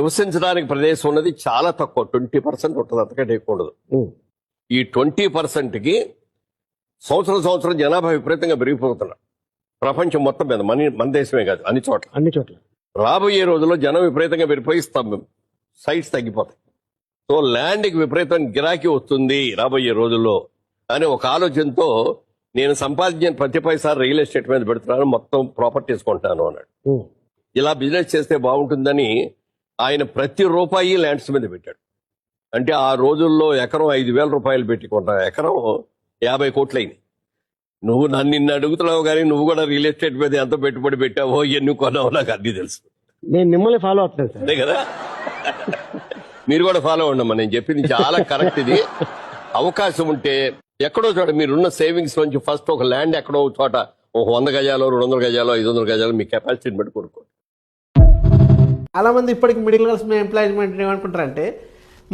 నివసించడానికి ప్రదేశం ఉన్నది చాలా తక్కువ. ట్వంటీ పర్సెంట్ ఉంటుంది అంతకంటే ఎక్కువ ఉండదు. ఈ ట్వంటీ కి సంవత్సరం సంవత్సరం జనాభా విపరీతంగా పెరిగిపోతున్నారు ప్రపంచం మొత్తం మీద మన మన దేశమే కాదు అన్ని చోట్ల. అన్ని చోట్ల. రాబోయే రోజుల్లో జనం విపరీతంగా పెరిగిపోయి స్తంభం సైట్స్ తగ్గిపోతాయి. సో ల్యాండ్కి విపరీతం గిరాకీ వస్తుంది రాబోయే రోజుల్లో. అని ఒక ఆలోచనతో నేను సంపాదించిన ప్రతి పైసా రియల్ ఎస్టేట్ మీద పెడుతున్నాను మొత్తం ప్రాపర్టీస్ కొంటాను అన్నాడు. ఇలా బిజినెస్ చేస్తే బాగుంటుందని ఆయన ప్రతి రూపాయి ల్యాండ్స్ మీద పెట్టాడు. అంటే ఆ రోజుల్లో ఎకరం ఐదు వేల రూపాయలు పెట్టి కొంటా ఎకరం యాభై కోట్లయింది నువ్వు నన్ను నిన్ను అడుగుతున్నావు కానీ నువ్వు కూడా రియల్ ఎస్టేట్ మీద ఎంత పెట్టుబడి పెట్టావో ఎన్ని కొన్నావో నాకు అన్ని తెలుసు. నేను మిమ్మల్ని ఫాలో అవుతున్నాను అదే కదా? మీరు కూడా ఫాలో అవ్వండమ్మా నేను చెప్పింది చాలా కరెక్ట్ ఇది. అవకాశం ఉంటే ఎక్కడో చోట మీరున్న సేవింగ్స్ నుంచి ఫస్ట్ ఒక ల్యాండ్ ఎక్కడో చోట ఒక వంద గజాలు రెండు వందల గజాలు ఐదు వందల గజాలు మీ కెపాసిటీని బట్టి కొనుక్కో చాలా మంది ఇప్పటికి మిడిల్ క్లాస్ ఎంప్లాయ్మెంట్ ఏమనుకుంటారంటే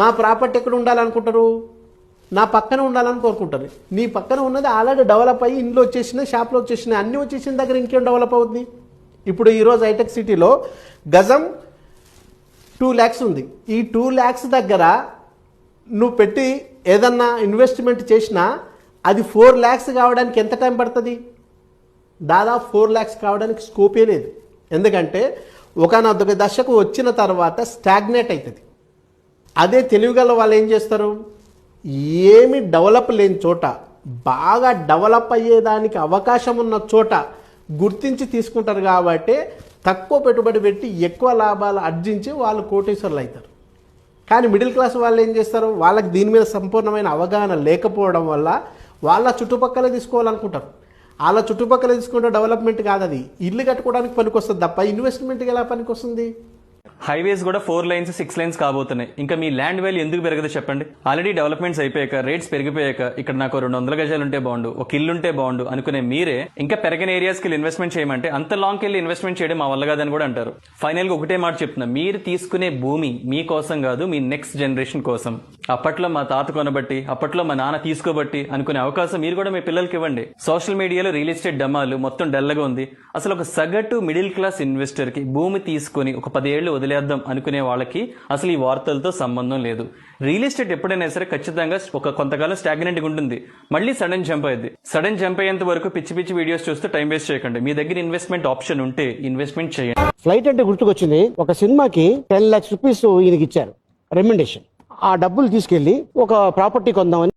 మా ప్రాపర్టీ ఎక్కడ ఉండాలనుకుంటారు? నా పక్కన ఉండాలని కోరుకుంటారు. నీ పక్కన ఉన్నది ఆల్రెడీ డెవలప్ అయ్యి ఇంట్లో వచ్చేసినాయి షాప్లో వచ్చేసినాయి అన్ని వచ్చేసిన దగ్గర ఇంకేం డెవలప్ అవుతుంది ఇప్పుడు ఈరోజు హైటెక్ సిటీలో గజం టూ ల్యాక్స్ ఉంది. ఈ టూ ల్యాక్స్ దగ్గర నువ్వు పెట్టి ఏదన్నా ఇన్వెస్ట్మెంట్ చేసినా అది ఫోర్ ల్యాక్స్ కావడానికి ఎంత టైం పడుతుంది? దాదాపు ఫోర్ ల్యాక్స్ కావడానికి స్కోపే లేదు. ఎందుకంటే ఒకనొక దశకు వచ్చిన తర్వాత స్టాగ్నేట్ అవుతుంది అదే తెలివిగల వాళ్ళు ఏం చేస్తారు? ఏమి డెవలప్ లేని చోట బాగా డెవలప్ అయ్యేదానికి అవకాశం ఉన్న చోట గుర్తించి తీసుకుంటారు కాబట్టి తక్కువ పెట్టుబడి పెట్టి ఎక్కువ లాభాలు ఆర్జించి వాళ్ళు కోటీశ్వరులు అవుతారు కానీ మిడిల్ క్లాస్ వాళ్ళు ఏం చేస్తారు? వాళ్ళకి దీని మీద సంపూర్ణమైన అవగాహన లేకపోవడం వల్ల వాళ్ళ చుట్టుపక్కల తీసుకోవాలనుకుంటారు. వాళ్ళ చుట్టుపక్కల తీసుకుంటే డెవలప్మెంట్ కాదు అది ఇల్లు కట్టుకోవడానికి పనికొస్తుంది తప్ప ఇన్వెస్ట్మెంట్కి ఎలా పనికొస్తుంది? హైవేస్ కూడా ఫోర్ లైన్స్ సిక్స్ లైన్స్ కాబోతున్నాయి. ఇంకా మీ ల్యాండ్ వాల్యూ ఎందుకు పెరగదు చెప్పండి? ఆల్రెడీ డెవలప్మెంట్స్ అయిపోయాక రేట్స్ పెరిగిపోయాక ఇక్కడ నాకు రెండు వందల గజాలు ఉంటే బాగుండు ఒక ఇల్లు ఉంటే బాగుండు అనుకునే మీరే ఇంకా పెరగని ఏరియాస్కి వెళ్ళి ఇన్వెస్ట్మెంట్ చేయమంటే అంత లాంగ్కి వెళ్ళి ఇన్వెస్ట్మెంట్ చేయడం మా వల్ల కాదని కూడా అంటారు. ఫైనల్గా ఒకటే మాట చెప్తున్నా మీరు తీసుకునే భూమి మీ కోసం కాదు మీ నెక్స్ట్ జనరేషన్ కోసం. అప్పట్లో మా తాత కొనబట్టి అప్పట్లో మా నాన్న తీసుకోబట్టి అనుకునే అవకాశం మీరు కూడా మీ పిల్లలకి ఇవ్వండి. సోషల్ మీడియాలో రియల్ ఎస్టేట్ డమాలు మొత్తం డల్లగా ఉంది. అసలు ఒక సగటు మిడిల్ క్లాస్ ఇన్వెస్టర్కి భూమి తీసుకొని ఒక పదేళ్ళు వదిలేద్దాం అనుకునే వాళ్ళకి అసలు ఈ వార్తలతో సంబంధం లేదు. రియల్ ఎస్టేట్ ఎప్పుడైనా సరే ఖచ్చితంగా ఒక కొంతకాలం స్టాగ్నెంట్గా ఉంటుంది. మళ్ళీ సడన్ జంప్ అయ్యింది సడన్ జంప్ అయ్యేంత వరకు పిచ్చి పిచ్చి వీడియోస్ చూస్తూ టైం వేస్ట్ చేయకండి. మీ దగ్గర ఇన్వెస్ట్మెంట్ ఆప్షన్ ఉంటే ఇన్వెస్ట్మెంట్ చేయండి. ఫ్లైట్ అంటే గుర్తుకొచ్చింది. ఒక సినిమాకి టెన్ లాక్స్ రూపీస్ ఈయనకి ఇచ్చారు. రెమ్యుండేషన్ ఆ డబ్బులు తీసుకెళ్ళి ఒక ప్రాపర్టీ కొందామని